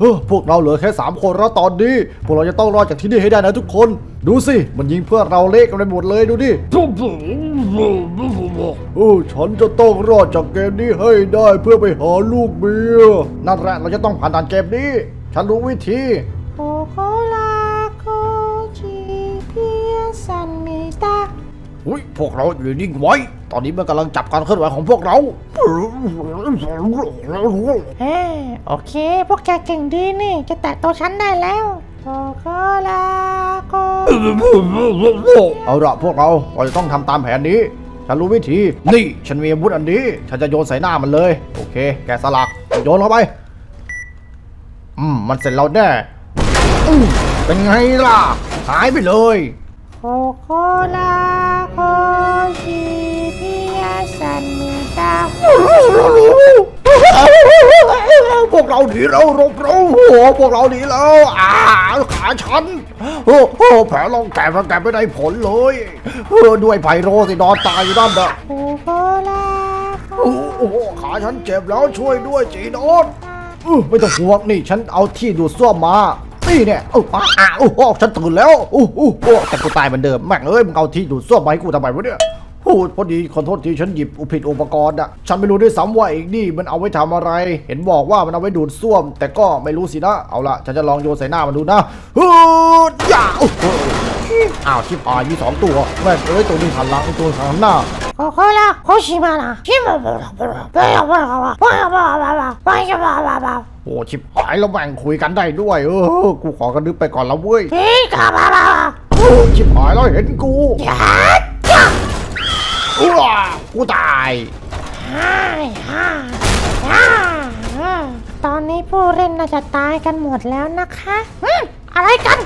เออพวกเราเหลือแค่สามคนแล้วตอนนี้ พวกเราจะต้องรอดจากที่นี่ให้ได้นะทุกคน ดูสิ มันยิงเพื่อนเราเละกันไปหมดเลยดูดิเออฉันจะต้องรอดจากเกมนี้ให้ได้เพื่อไปหาลูกเมียนั่นแหละเราจะต้องผ่านด่านเกมนี้ ฉันรู้วิธีโคโคลาโคจิเพียสันมิตาอุ้ยพวกเราอยู่นิ่งไว้ ตอนนี้มันกำลังจับการเคลื่อนไหวของพวกเราเฮ้โอเค พวกแกเก่งดีนี่ จะแตะตัวฉันได้แล้วโคโคลาโคเอาละพวกเราเราจะต้องทำตามแผนนี้ ฉันรู้วิธี นี่ ฉันมีอาวุธอันนี้ ฉันจะโยนใส่หน้ามันเลย โอเค แกสลัก โยนเข้าไป อืม มันเสร็จเราแน่อืมเป็นไงล่ะ หายไปเลยโคโคลาโคจิ เพียสันมิตาพวกเราหนีแล้วรบเราโอ้โหพวกเราหนีแล้วอ่าขาฉันโอ้โหแผลลองแกะแกะไม่ได้ผลเลยเออด้วยไพโรสินอนตายอยู่นั่นน่ะโคโคลาโคโอ้โหขาฉันเจ็บแล้วช่วยด้วยจีโนนอื้อไม่ต้องห่วงนี่ฉันเอาที่ดูดซ่วมมานี่เนี่ยเอ้าอ่าอ่าโอ้โหฉันตื่นแล้วโอ้โหโอ้แต่กูตายเหมือนเดิมแม่งเอ้ยมึงเอาที่ดูดซ่วมมาให้กูทำไมวะเนี่ยโอ้พอดีขอโทษทีฉันหยิบอุผิดอุปกรณ์อะฉันไม่รู้ด้วยซ้ำว่าไอ้นี่มันเอาไว้ทำอะไร เห็นบอกว่ามันเอาไว้ดูดซ่วม แต่ก็ไม่รู้สินะ เอาละฉันจะลองโยนใส่หน้ามันดูนะฮึดยาอ้โหอ้าวชิบหายมีสองตัวแม่เอ้ยตัวนึงหันหลังตัวหันหน้าโคโคลาโคชิมานะชิมาบะบะบะบะบะบะบะบะบะบะบะบะบะบะโอ้ชิบหายแล้วแบ่งคุยกันได้ด้วยเออกูขอกระดึบไปก่อนแล้วเว้ยเฮ้ยกะบะบะโอ้ชิบหายแล้วเห็นกูยาจ้า อ้วกูตายฮ่าฮ่าฮ่าฮ่าตอนนี้ผู้เล่นน่าจะตายกันหมดแล้วนะคะอืมอะไรกัน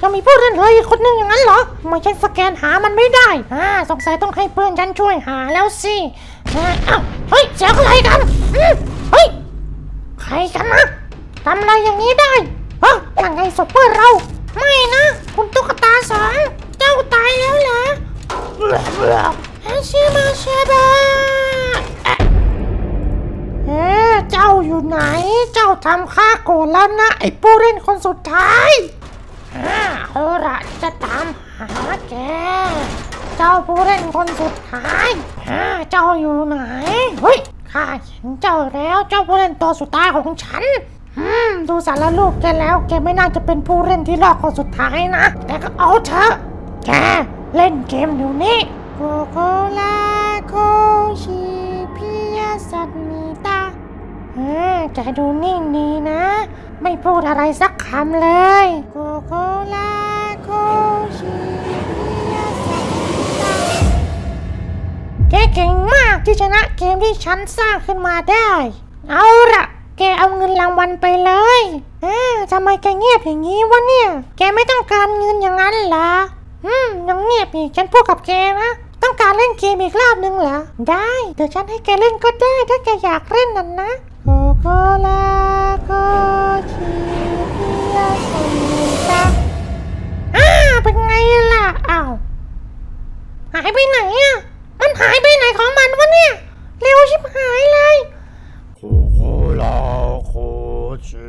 ยังมีผู้เล่นเลยอีกคนนึงอย่างนั้นเหรอทำไมฉันสแกนหามันไม่ได้อ่าสงสัยต้องให้เพื่อนฉันช่วยหาแล้วสิอ่าอ้าวเฮ้ยเสียงอะไรกันอืมเฮ้ยใครกันนะทำอะไรอย่างนี้ได้ฮะยังไงศพเพื่อนเรา ไม่นะ คุณตุ๊กตาสองเจ้าตายแล้วเหรอ ชิมาเชบะเอ๊ะเจ้าอยู่ไหน เจ้าทำข้าโกรธแล้วนะ ไอ้ผู้เล่นคนสุดท้ายอ่าเอาละจะตามหาแก เจ้าผู้เล่นคนสุดท้ายอ่าเจ้าอยู่ไหน เฮ้ย ข้าเห็นเจ้าแล้ว เจ้าผู้เล่นตัวสุดท้ายของฉันอืมดูสารลูกแกแล้ว แกไม่น่าจะเป็นผู้เล่นที่รอดคนสุดท้ายนะ แต่ก็เอาเถอะ แกเล่นเกมเดี๋ยวนี้ โคโคลาโคชิพิยสัตมิตาอ่าแกดูนิ่งดีนะ ไม่พูดอะไรสักคำเลย โคโคลาโคชิพิยสัตมิตาแกเก่งมากที่ชนะเกมที่ฉันสร้างขึ้นมาได้ เอาละแกเอาเงินรางวัลไปเลยเอ๊ะทำไมแกเงียบอย่างนี้วะเนี่ย แกไม่ต้องการเงินอย่างนั้นเหรออืมยังเงียบอีกฉันพูดกับแกนะ ต้องการเล่นเกมอีกรอบนึงเหรอ ได้ เดี๋ยวฉันให้แกเล่นก็ได้ถ้าแกอยากเล่นนั่นนะโคโคลาโคชิพิยาสันตาอ่าเป็นไงล่ะอ้าวหายไปไหนอะ มันหายไปไหนของมันวะเนี่ย เร็วชิบหายเลยโคโคลาโคชิ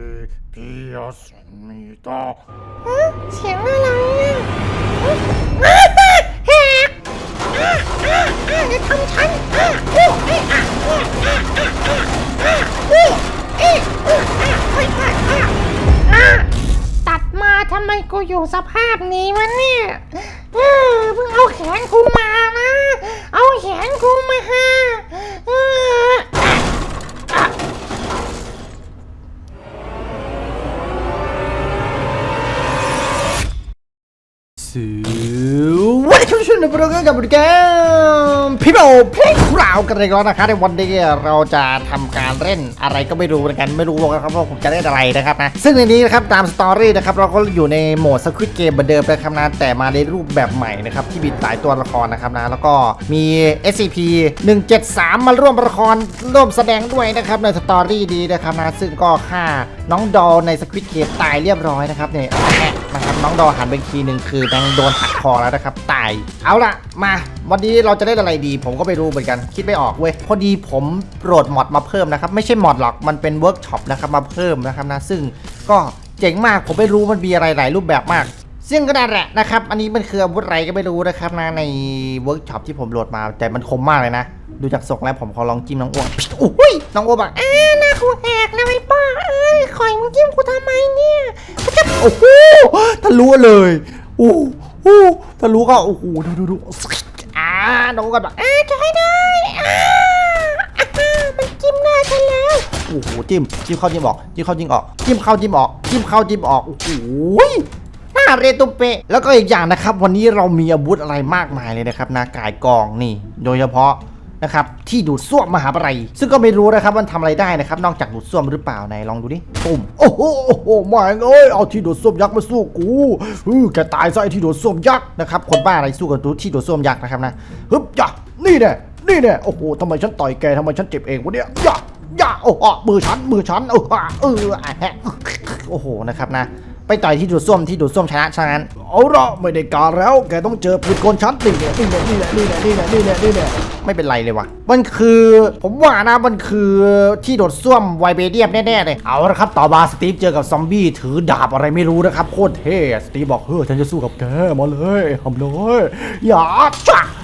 พิยาสันมิตาฮะเสียงอะไรอะ อยู่สภาพนี้วะเนี่ยเออเพิ่งเอาแขนคุณมา สดีทุกท่านในโปรแกรมกับโปรแกมพี่โบเพลงราวกันเลยแล้วนะคะในวันนี้เราจะทำการเล่นอะไรก็ไม่รู้เหมือนกันไม่รู้นะครับว่าผมจะเล่นอะไรนะครับนะซึ่งในนี้นะครับตามสตอรี่นะครับเราก็อยู่ในโหมดสควิตเกมเหมือนเดิมนะครับนะแต่มาในรูปแบบใหม่นะครับที่มีหลายตัวละครนะครับนะแล้วก็มี SCP 173 มาร่วมละครร่วมแสดงด้วยนะครับในสตอรี่ดีนะครับนะซึ่งก็ฆ่าน้องดอลในสควิตเกมตายเรียบร้อยนะครับเนี่ย น้องดอหันไปอีกทีหนึ่งคือแม่งโดนหักคอแล้วนะครับตายเอาล่ะมาวันนี้เราจะเล่นอะไรดี ผมก็ไม่รู้เหมือนกันคิดไม่ออกเว้ยพอดีผมโหลดมอดมาเพิ่มนะครับไม่ใช่มอดหรอกมันเป็นเวิร์กช็อปนะครับมาเพิ่มนะครับนะซึ่งก็เจ๋งมากผมไม่รู้มันมีอะไรหลายรูปแบบมากซึ่งก็นั่นแหละนะครับ อันนี้มันคืออาวุธอะไรก็ไม่รู้นะครับนะในเวิร์กช็อปที่ผมโหลดมา แต่มันคมมากเลยนะ ดูจากทรงแล้วผมขอลองจิ้มน้องอ้วงโอ้ยน้องอ้วงบอกอ่าหน้า กูแหกแล้วไอ้ป้าเอ้ยข่อยมึงจิ้มกูทำไมเนี่ยกูจะโอ้โหทะลุเลยโอ้โหทะลุก็โอ้โหดูดูดูอ่าน้องอ้วงก็แบบอ่าจะให้ได้อ่าอ่ามันจิ้มหน้าฉันแล้วโอ้โหจิ้มจิ้มเข้าจิ้มออกจิ้มเข้าจิ้มออกจิ้มเข้าจิ้มออกจิ้มเข้าจิ้มออกโอ้โหหน้าเรตุเปะแล้วก็อีกอย่างนะครับ วันนี้เรามีอาวุธอะไรมากมายเลยนะครับนากายกองนี่ โดยเฉพาะ นะครับที่ดูดซ่วมมหาปไรซึ่งก็ไม่รู้นะครับมันทำอะไรได้นะครับ นอกจากดูดซ่วมหรือเปล่าไหนลองดูดิปุ่มโอ้โหโอ้โหม่งเอ้ยเอาที่ดูดซ่วมยักษ์มาสู้กูเออแกตายซะไอ้ที่ดูดซ่วมยักษ์นะครับคนบ้าอะไรสู้กับที่ดูดซ่วมยักษ์นะครับนะฮึบจ้ะนี่แน่นี่แน่โอ้โหทำไมฉันต่อยแกทำไมฉันเจ็บเองวะเนี่ยย่าย่าโอ้โหมือฉันมือฉันเออเอออะแฮะโอ้โหนะครับนะ ไปต่อยที่ดูดซ่วมที่ดูดซ่วมชนะฉะนั้นเอาละไม่ได้การแล้ว แกต้องเจอปืนกลชั้นติ่งเนี่ยนี่แหละนี่แหละนี่แหละนี่แหละนี่แหละนี่แหละไม่เป็นไรเลยวะมันคือผมว่านะมันคือที่โดดซ่วมไวเบเดียมแน่ๆเลยเอาละครับต่อมาสตีฟเจอกับซอมบี้ถือดาบอะไรไม่รู้นะครับโคตรเท่สตีฟบอกเฮ้ยฉันจะสู้กับแกมาเลยทำเลยอย่าจ้ะวัด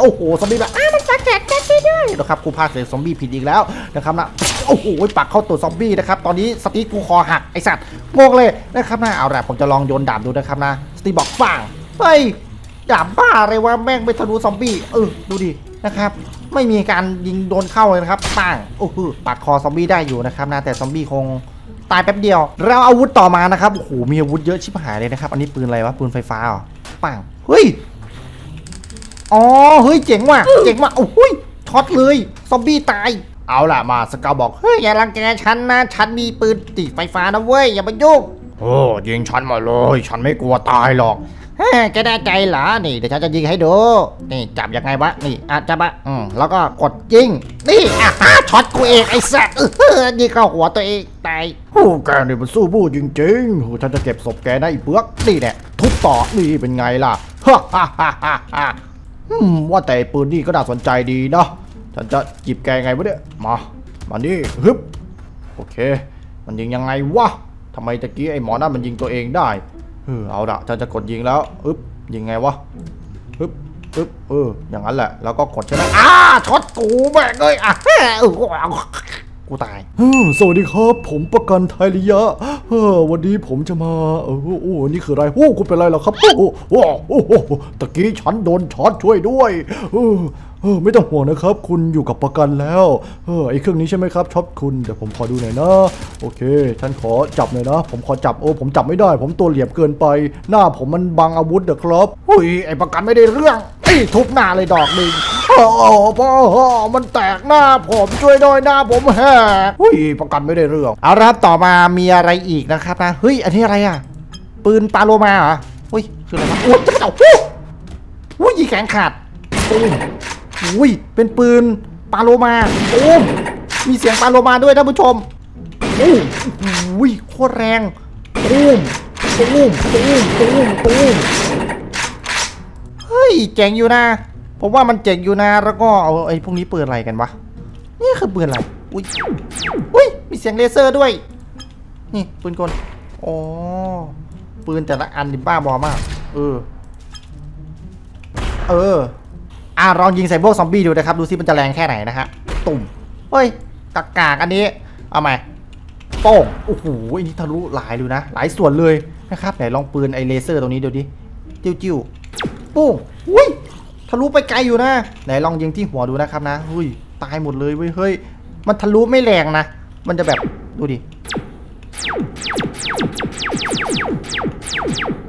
โอ้โหซอมบี้แบบอ่ามันสักแกกันไปด้วยนะครับกูพาเสียงซอมบี้ผิดอีกแล้วนะครับนะโอ้โหปักเข้าตัวซอมบี้นะครับตอนนี้สตีกูคอหักไอสัตว์งงเลยนะครับนะเอาละผมจะลองโยนดาบดูนะครับนะสตีบอกปังเฮ้ยดาบบ้าอะไรวะแม่งไม่ทะลุซอมบี้เออดูดินะครับไม่มีการยิงโดนเข้าเลยนะครับปังโอ้โหปักคอซอมบี้ได้อยู่นะครับนะแต่ซอมบี้คงตายแป๊บเดียว เราอาวุธต่อมานะครับโอ้โหมีอาวุธเยอะชิบหายเลยนะครับ อันนี้ปืนอะไรวะปืนไฟฟ้าเหรอปังเฮ้ย อ๋อเฮ้ยเจ๋งว่ะเจ๋งว่ะโอ้ยช็อตเลยซอมบี้ตาย เอาล่ะมาสเกาวบอกเฮ้ยอย่ารังแกฉันนะฉันมีปืนติดไฟฟ้านะเว้ยอย่ามายุ่งโอ้ยิงฉันมาเลย ฉันไม่กลัวตายหรอกเฮ้ยแกได้ใจเหรอนี่เดี๋ยวฉันจะยิงให้ดูนี่จับยังไงวะนี่อะจับอะอืมแล้วก็กดยิงนี่อะฮะช็อตกูเองไอ้สัสเออยิงเข้าหัวตัวเองตายโอ้แกนี่มันสู้บู้จริงๆโอ้ฉันจะเก็บศพแกนะไอีเปลือกนี่แหละทุบต่อนี่เป็นไงล่ะฮ่าฮ่าฮ่าฮ่าฮ่าอืม ว่าแต่ปืนนี่ก็น่าสนใจดีเนาะฉันจะจิบแกไงวะเนี่ยมา มานี่ฮึบโอเค มันยิงยังไงวะทำไมตะกี้ไอ้หมอนั่นมันยิงตัวเองได้เออเอาละฉันจะกดยิงแล้วอึ๊บยิงไงวะฮึบฮึบเอออย่างนั้นแหละ แล้วก็กดใช่ไหมอ่าช็อตกูแม่งเลยอะ กูตายสวัสดีครับ ผมประกันไทยริยะเออวันนี้ผมจะมาเออโอ้นี่คืออะไรโอ้คุณเป็นไรหรอครับ โอ้โหโอ้ตะกี้ฉันโดนช็อตช่วยด้วยเออไม่ต้องห่วงนะครับ คุณอยู่กับประกันแล้วเออไอ้เครื่องนี้ใช่ไหมครับช็อตคุณเดี๋ยวผมขอดูหน่อยนะ โอเคฉันขอจับหน่อยนะ ผมขอจับโอ้ผมจับไม่ได้ ผมตัวเหลี่ยมเกินไป หน้าผมมันบังอาวุธเด้อครับอุ้ยไอ้ประกันไม่ได้เรื่อง ทุบหน้าเลยดอกหนึ่งโอ้โหพ่อมันแตกหน้าผมช่วยด้วยหน้าผมแหกอุ้ยประกันไม่ได้เรื่องเอาละครับต่อมามีอะไรอีกนะครับนะเฮ้ยอันนี้อะไรอะ ปืนปาโลมาเหรออุ้ยคืออะไรวะอุ้ยจะเก่าอุ้ยอุ้ยยิงแขนขาดอุ้ยอุ้ยเป็นปืนปาโลมาโอ้มมีเสียงปาโลมาด้วยท่านผู้ชมโอ้อุ้ยโคตรแรงตูมตูมตูมตูมตูมเฮ้ ยเจ๋งอยู่นะ ผมว่ามันเจ๋งอยู่นะ แล้วก็เอาไอ้พวกนี้ปืนอะไรกันวะ นี่คือปืนอะไร อุ้ย อุ้ย มีเสียงเลเซอร์ด้วย นี่ปืนกลอ๋อปืนแต่ละอันดิบ้าบอมาก เออ เออ อะลองยิงใส่พวกซอมบี้ดูนะครับ ดูซิมันจะแรงแค่ไหนนะฮะ ตุ่ม เฮ้ยกากากอันนี้ เอาใหม่โป้ง โอ้โหอันนี้ทะลุหลายดูนะ หลายส่วนเลยนะครับ ไหนลองปืนไอเลเซอร์ตรงนี้ดูดิ จิ้วจิ้วๆ ปุ้งอุ้ยทะลุไปไกลอยู่นะ ไหนลองยิงที่หัวดูนะครับนะอุ้ยตายหมดเลยเว้ยเฮ้ย มันทะลุไม่แรงนะ มันจะแบบดูดิ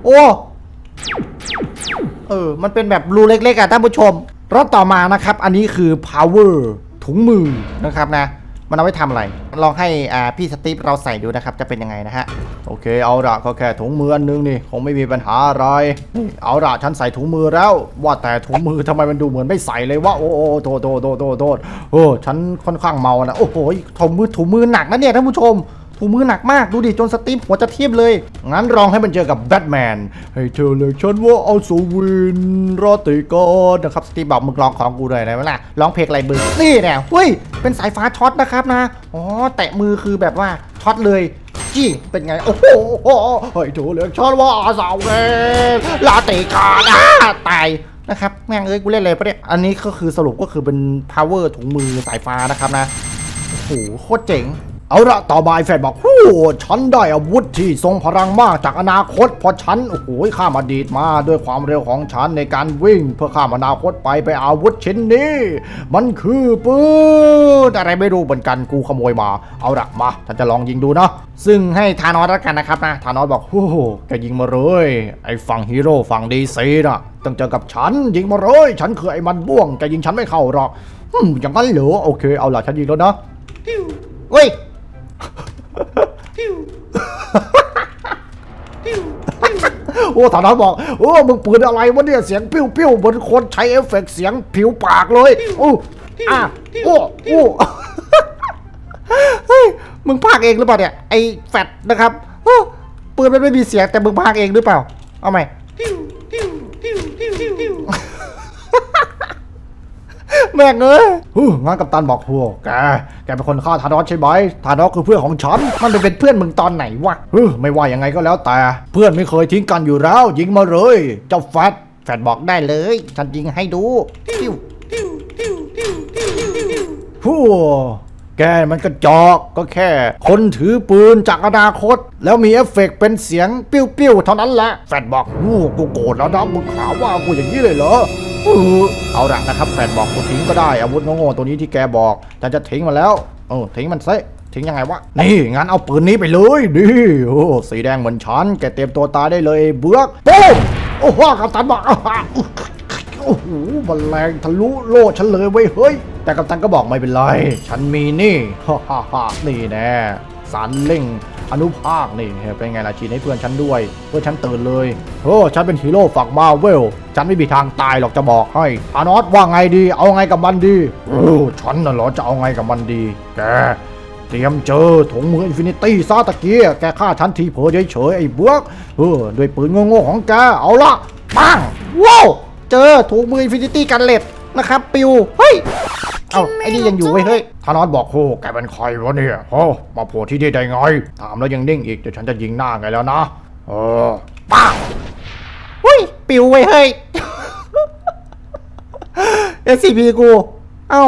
โอ้ เออ มันเป็นแบบรูเล็กๆอะท่านผู้ชมรอบต่อมานะครับ อันนี้คือ power ถุงมือนะครับนะ มันเอาไว้ทำอะไร ลองให้อ่าพี่สตีฟเราใส่ดูนะครับ จะเป็นยังไงนะฮะ โอเค เอาละก็แค่ถุงมืออันนึงนี่ คงไม่มีปัญหาอะไร เอาละฉันใส่ถุงมือแล้ว ว่าแต่ถุงมือทำไมมันดูเหมือนไม่ใส่เลยวะโอ้โอ้โทษโทษโทษโทษโทษโอ้ฉันค่อนข้างเมานะ โอ้โหถุงมือถุงมือหนักนะเนี่ยท่านผู้ชม ถุงมือหนักมากดูดิจนสตีฟหัวจะทิ่มเลย งั้นลองให้มันเจอกับแบทแมนให้เธอเลยฉันว่าเอาสวินราตรีก่อนนะครับสตีฟบอกมึงลองของกูเลยนะเวลาร้องเพลงอะไรมึงนี่เนี่ยเฮ้ยเป็นสายฟ้าช็อตนะครับนะอ๋อแตะมือคือแบบว่าช็อตเลยจี้เป็นไง โอ้โหเฮ้ยถูเหลืองชอนว่าสาวเวลาติกาดาตายนะครับแม่งเอ้ยกูเล่นเลยปะเนี่ย อันนี้ก็คือสรุปก็คือเป็น power ถุงมือสายฟ้านะครับนะ โอ้โห โคตรเจ๋ง เอาละต่อมาไอ้แฟนบอกฮู้ฉันได้อาวุธที่ทรงพลังมากจากอนาคตเพราะฉันโอ้โหข้ามอดีตมาด้วยความเร็วของฉันในการวิ่ง เพื่อข้ามอนาคตไปไปอาวุธชิ้นนี้ มันคือปืนอะไรไม่รู้เหมือนกันกูขโมยมา เอาละมาฉันจะลองยิงดูนะ ซึ่งให้ธานอสแล้วกันนะครับนะธานอสบอกโอ้โหแกยิงมาเลยไอ้ฝั่งฮีโร่ฝั่งดีซีน่ะต้องเจอกับฉันยิงมาเลยฉันคือไอ้มันบ้วงแกยิงฉันไม่เข้าหรอกอืมอย่างนั้นเหรอโอเคเอาละฉันยิงแล้วนะเฮ้ย โอ้ฐานะบอกโอ้มึงปืนอะไรวะเนี่ยเสียงปิ้วปิ้วๆเหมือนคนใช้เอฟเฟกต์เสียงผิวปากเลยโอ้อะโอ้โอ้เฮ้ยมึงพากเองหรือเปล่าเนี่ยไอ้แฟดนะครับเอ้อปืนมันไม่มีเสียงแต่มึงพากเองหรือเปล่า เอาใหม่ แม่งเอ้ยฮู้งั้นกัปตันบอกพวกแกแกเป็นคนฆ่าธานอสใช่ไหมธานอสคือเพื่อนของฉัน มันไปเป็นเพื่อนมึงตอนไหนวะเฮ้ยไม่ว่ายังไงก็แล้วแต่ เพื่อนไม่เคยทิ้งกันอยู่แล้ว ยิงมาเลย เจ้าแฟตแฟดบอกได้เลย ฉันยิงให้ดูปิ้วฮู้แกมันกระจอกก็แค่ คนถือปืนจากอนาคต แล้วมีเอฟเฟกต์เป็นเสียงปิ้วปิ้วๆเท่านั้นแหละแฟดบอกฮู้กูโกรธแล้วนะมึงขาวว่ากูอย่างนี้เลยเหรออื้อ เอาละนะครับแฟดบอกกูทิ้งก็ได้อาวุธโง่ๆตัวนี้ที่แกบอกฉันจะทิ้งมาแล้วเออทิ้งมันซะทิ้งยังไงวะ นี่งั้นเอาปืนนี้ไปเลยนี่โอ้สีแดงเหมือนฉันแกเตรียมตัวตายได้เลยเบือกปุ๊บโอ้โหกัปตันบอกโอ้โหมันแรงทะลุโลดฉันเลยเว้ยเฮ้ย แต่กัปตันก็บอกไม่เป็นไร ฉันมีนี่ฮ่าฮ่าฮ่านี่แน่สารเล่ง อนุภาคนี่เป็นไงล่ะชีนให้เพื่อนฉันด้วย เพื่อนฉันตื่นเลยโอ้ฉันเป็นฮีโร่ฝั่งมาเวล ฉันไม่มีทางตายหรอกจะบอกให้ธานอสว่าไงดี เอาไงกับมันดีโอ้ฉันน่ะเหรอจะเอาไงกับมันดี แกเตรียมเจอถุงมืออินฟินิตี้ซาตะเกียแกฆ่าฉันทีเผลอเฉยๆไอ้เบือกเออด้วยปืนโง่ๆของแกเอาละปังว้าวเจอถุงมืออินฟินิตี้กันเล็ดนะครับ ปิวเฮ้ย เอาไอ้นี่ยังอยู่ไว้ยเฮ้ยธานอสบอกโหแกเป็นใครวะเนี่ยโอ้มาโผล่ที่นี่ได้ไงถามแล้วยังนิ่งอีกเดี๋ยวฉันจะยิงหน้าไงแล้วนะเออปังเฮ้ยปิวไว้ยเฮ้ย SCP กู เอ้า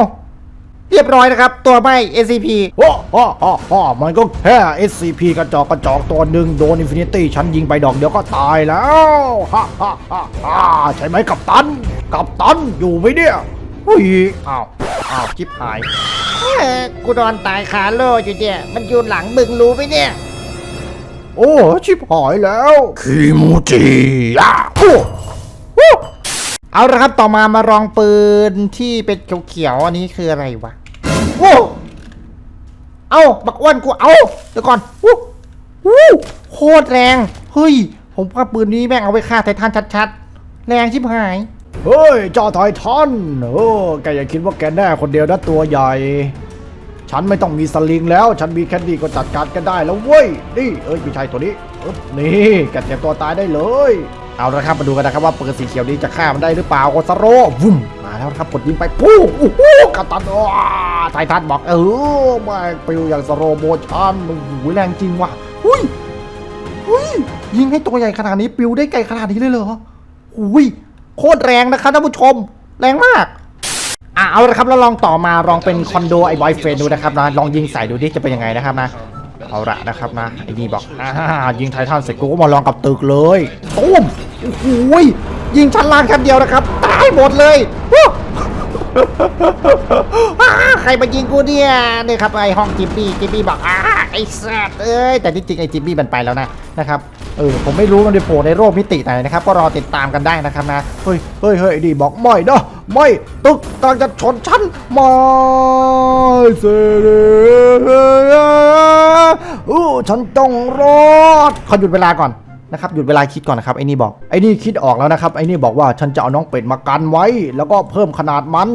เรียบร้อยนะครับ ตัวไม่ SCP โอ้ฮ่าฮ่าฮ่ามันก็แค่ SCP กระจอกกระจอกตัวหนึ่งโดนอินฟินิตี้ฉันยิงไปดอกเดียวก็ตายแล้วฮ่าฮ่าฮ่าฮ่าใช่ไหมกัปตัน กัปตันอยู่ไหมเนี่ยอุ้ยอ้าว อ้าวชิบหาย เอ้ยกูนอนตายคาโลอยู่เนี่ย มันอยู่หลังมึงรู้ไหมเนี่ย โอ้ชิบหายแล้วคิมูจิยะโอ้เอาละครับต่อมามาลองปืนที่เป็นเขียวๆอันนี้คืออะไรวะโอ้เอาบักอ้วนกูเอาเดี๋ยวก่อนวู้วู้โคตรแรง เฮ้ย ผมว่าปืนนี้แม่งเอาไว้ฆ่าไททันชัดๆ แรงชิบหาย เฮ้ยจ้าไททันโอ้แกอย่าคิดว่าแกแน่คนเดียวนะตัวใหญ่ ฉันไม่ต้องมีสลิงแล้ว ฉันมีแค่นี้ก็จัดการกันได้แล้วเว้ย นี่เอ้ยไม่ใช่ตัวนี้อึ๊นี่แกเตรียมตัวตายได้เลย เอาละครับมาดูกันนะครับว่าปืนสีเขียวนี้จะฆ่ามันได้หรือเปล่าโอซาโร่วุ่มมาแล้วนะครับกดยิงไปปุ๊บโอ้โหกัปตันว้าไททันบอกเออม่ปิวอย่างสโลโมชั่นโอ้โหแรงจริงว่ะหุ้ยหุ้ยยิงให้ตัวใหญ่ขนาดนี้ปิวได้ไกลขนาดนี้เลยเหรอหุ้ย โคตรแรงนะครับท่านผู้ชม แรงมาก อะเอาละครับแล้วลองต่อมาลองเป็นคอนโดไอ้บอยเฟรนดูนะครับนะลองยิงใส่ดูดิจะเป็นยังไงนะครับนะเอาละนะครับนะไอ้นี่บอกอ่ายิงไททันเสร็จกูก็มาลองกับตึกเลยตุ้มโอ้โหยยิงชั้นล่างแค่เดียวนะครับตายหมดเลยใครมายิงกูเนี่ยนี่ครับไอห้องจิมมี่จิมมี่บอกอ่าไอสัตว์เอ้ยแต่ที่จริงไอจิมมี่มันไปแล้วนะนะครับ เออผมไม่รู้มันจะโผล่ในโลกมิติไหนนะครับ ก็รอติดตามกันได้นะครับนะเฮ้ยเฮ้ยเฮ้ยดีบอกไม่นะไม่ตึกกำลังจะชนฉันมาเสรีอู้ฉันต้องรอดขอหยุดเวลาก่อน นะครับหยุดเวลาคิดก่อนนะครับไอ้นี่บอกไอ้นี่คิดออกแล้วนะครับไอ้นี่บอกว่าฉันจะเอาน้องเป็ดมากันไว้ แล้วก็เพิ่มขนาดมัน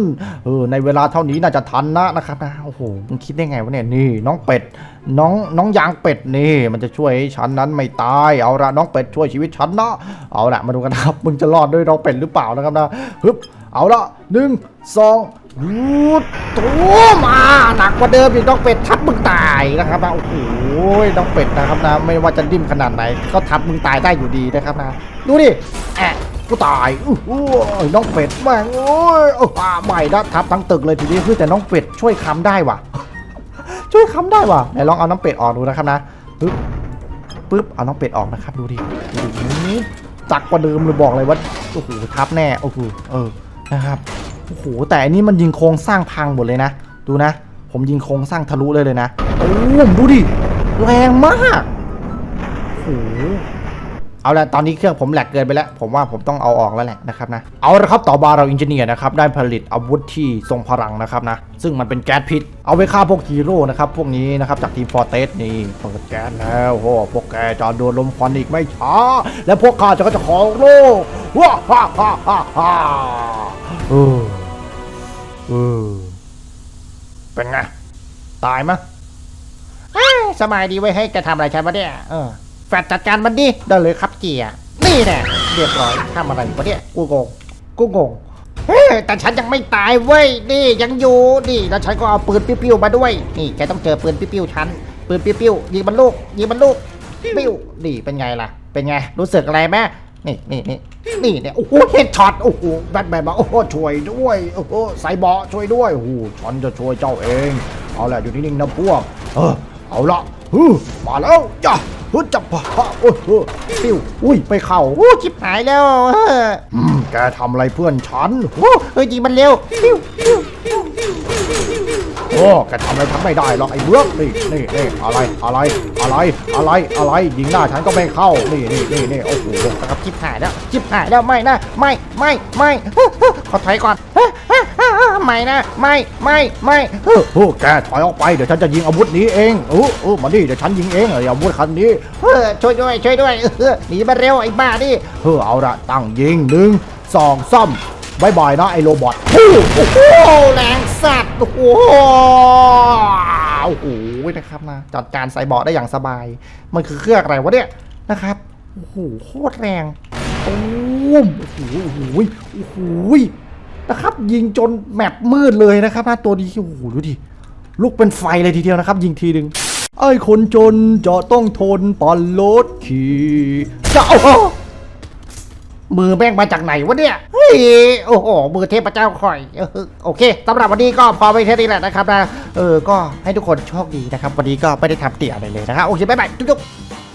เออในเวลาเท่านี้น่าจะทันนะนะครับนะโอ้โหมึงคิดได้ไงวะเนี่ยนี่น้องเป็ดน้องน้องยางเป็ดนี่ มันจะช่วยให้ฉันนั้นไม่ตายเอาละน้องเป็ดช่วยชีวิตฉันนะเอาละมาดูกันครับมึงจะรอดด้วยน้องเป็ดหรือเปล่านะครับนะฮึบเอาละหนึ่งสอง ดูตัวมาหนักกว่าเดิมอีกน้องเป็ดทับมึงตายนะครับนะโอ้โหน้องเป็ดนะครับนะไม่ว่าจะดิ้นขนาดไหนก็ทับมึงตายได้อยู่ดีนะครับนะดูดิแอะกูตายอู้หูน้องเป็ดแม่งโอ้ยเอาป่าใหม่นะทับทั้งตึกเลยทีนี้คือแต่น้องเป็ดช่วยค้ำได้ว่ะ ช่วยค้ำได้ว่ะไหนลองเอาน้องเป็ดออกดูนะครับนะปึ๊บปึ๊บเอาน้องเป็ดออกนะครับ ดูดิดูดินี่จักกว่าเดิมเลยบอกเลยว่าโอ้โหทับแน่โอ้โหเออนะครับ โอ้โหแต่อันนี้มันยิงโครงสร้างพังหมดเลยนะ ดูนะ ผมยิงโครงสร้างทะลุเลยเลยนะโอ้ดูดิแรงมากโอ้เอาละตอนนี้เครื่องผมแหลกเกินไปแล้ว ผมว่าผมต้องเอาออกแล้วแหละนะครับนะ เอาละครับต่อมาเราอินเจเนียร์นะครับได้ผลิตอาวุธที่ทรงพลังนะครับนะ ซึ่งมันเป็นแก๊สพิษ เอาไว้ฆ่าพวกฮีโร่นะครับ พวกนี้นะครับจากทีมฟอร์เตสนี่เปิดแก๊สแล้วโอ้พวกแกจะโดนลมควันอีกไม่ช้าและพวกข้าจะก็จะของโลกว้าฮ่าฮ่าฮ่าฮ่า เออเออเป็นไง ตายมั้ยสบายดีไว้ยให้แกทำอะไรฉันวะเนี่ยเออแฟดจัดการมันดิได้เลยครับเกียร์นี่แน่เรียบร้อยทำอะไรวะเนี่ยกูงงกูงงเฮ้แต่ฉันยังไม่ตายเว้ยนี่ยังอยู่นี่แล้วฉันก็เอาปืนปิ้วๆมาด้วย นี่แกต้องเจอปืนปิ้วๆฉันปืนปิ้วๆยิงมันลูกยิงมันลูกปิ้วนี่เป็นไงล่ะ เป็นไงรู้สึกอะไรไหม นี่นี่นี่นี่เนี่ยโอ้โหเฮดช็อตโอ้โหแบทแมนมาโอ้โหช่วยด้วยโอ้โหไซบอช่วยด้วยโอ้โหฉันจะช่วยเจ้าเอง เอาละอยู่นิ่งๆนะพวกเออเอาละฮึมาแล้วจ้ะฮึจับปะโอ้โหปิ้วอุ้ยไปเข่าโอ้ชิบหายแล้วเอออืมแกทำอะไรเพื่อนฉันโอ้เฮ้ยยิงมันเร็วปิ้วปิ้ว โอ้แกทำอะไรทำไม่ได้หรอกไอ้เบื้อกนี่นี่นี่อะไรอะไรอะไรอะไรอะไรยิงหน้าฉันก็ไม่เข้านี่นี่นี่นี่โอ้โหนะครับชิบหายแล้วชิบหายแล้วไม่นะไม่ไม่ไม่ขอถอยก่อนไม่นะไม่ไม่ไม่เออเออแกถอยออกไปเดี๋ยวฉันจะยิงอาวุธนี้เองเออเออมาดิเดี๋ยวฉันยิงเองไอ้อาวุธคันนี้เออช่วยด้วยช่วยด้วยเออหนีมาเร็วไอ้บ้าดิเออเอาละตั้งยิงหนึ่งสองซ่อม บายบายนะไอ้โรบอทโอ้โหแรงสัตว์โอ้โหโอ้โหนะครับนะจัดการไซบอร์ได้อย่างสบาย มันคือเครื่องอะไรวะเนี่ยนะครับโอ้โหโคตรแรงตูมโอ้โหโอ้โหโอ้โหนะครับ ยิงจนแมปมืดเลยนะครับนะตัวนี้โอ้โหดูดิลุกเป็นไฟเลยทีเดียวนะครับ ยิงทีหนึ่งไอ้คนจนจะต้องทนปันรถขี่จะเอา มือแม่งมาจากไหนวะเนี่ย เฮ้ย โอ้โห มือเทพเจ้าคอย โอเคสำหรับวันนี้ก็พอไปแค่นี้แหละนะครับนะ เออ ก็ให้ทุกคนโชคดีนะครับ วันนี้ก็ไม่ได้ทำเตี่ยอะไรเลยนะครับ โอเค บ๊ายบาย จุ๊บๆ